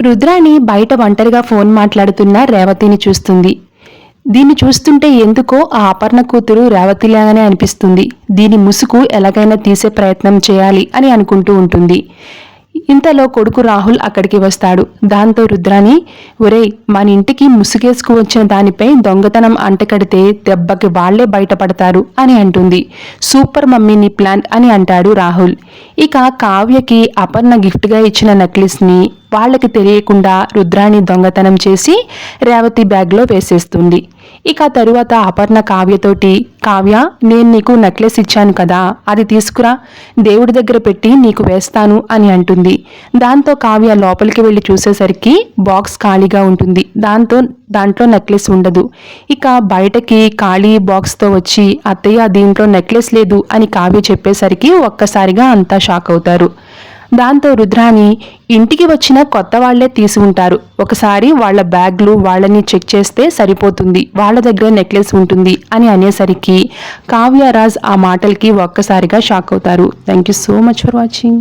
రుద్రాణి బయట ఒంటరిగా ఫోన్ మాట్లాడుతున్న రేవతిని చూస్తుంది. దీన్ని చూస్తుంటే ఎందుకో ఆ అపర్ణ కూతురు రేవతిలాగానే అనిపిస్తుంది. దీని ముసుగు ఎలాగైనా తీసే ప్రయత్నం చేయాలి అని అనుకుంటూ ఉంటుంది. ఇంతలో కొడుకు రాహుల్ అక్కడికి వస్తాడు. దాంతో రుద్రాని ఒరేయ్ మన ఇంటికి ముసుగేసుకు వచ్చిన దానిపై దొంగతనం అంటకడితే దెబ్బకి వాళ్ళే బయటపడతారు అని అంటుంది. సూపర్ మమ్మీని ప్లాన్ అని అంటాడు రాహుల్. ఇక కావ్యకి అపర్ణ గిఫ్ట్గా ఇచ్చిన నెక్లెస్ని వాళ్ళకి తెలియకుండా రుద్రాణి దొంగతనం చేసి రేవతి బ్యాగ్లో వేసేస్తుంది. ఇక తరువాత అపర్ణ కావ్యతోటి కావ్య నేను నీకు నెక్లెస్ ఇచ్చాను కదా అది తీసుకురా. దేవుడి దగ్గర పెట్టి నీకు వేస్తాను అని అంటుంది. దాంతో కావ్య లోపలికి వెళ్ళి చూసేసరికి బాక్స్ ఖాళీగా ఉంటుంది. దాంతో దాంట్లో నెక్లెస్ ఉండదు. ఇక బయటకి ఖాళీ బాక్స్తో వచ్చి అత్తయ్య దీంట్లో నెక్లెస్ లేదు అని కావ్య చెప్పేసరికి ఒక్కసారిగా అంతా షాక్ అవుతారు. దాంతో రుద్రాని ఇంటికి వచ్చిన కొత్త వాళ్ళే తీసి ఉంటారు. ఒకసారి వాళ్ళ బ్యాగ్లు వాళ్ళని చెక్ చేస్తే సరిపోతుంది. వాళ్ళ దగ్గర నెక్లెస్ ఉంటుంది అని అనేసరికి కావ్యరాజ్ ఆ మాటలకి ఒక్కసారిగా షాక్ అవుతారు. Thank you so much for watching.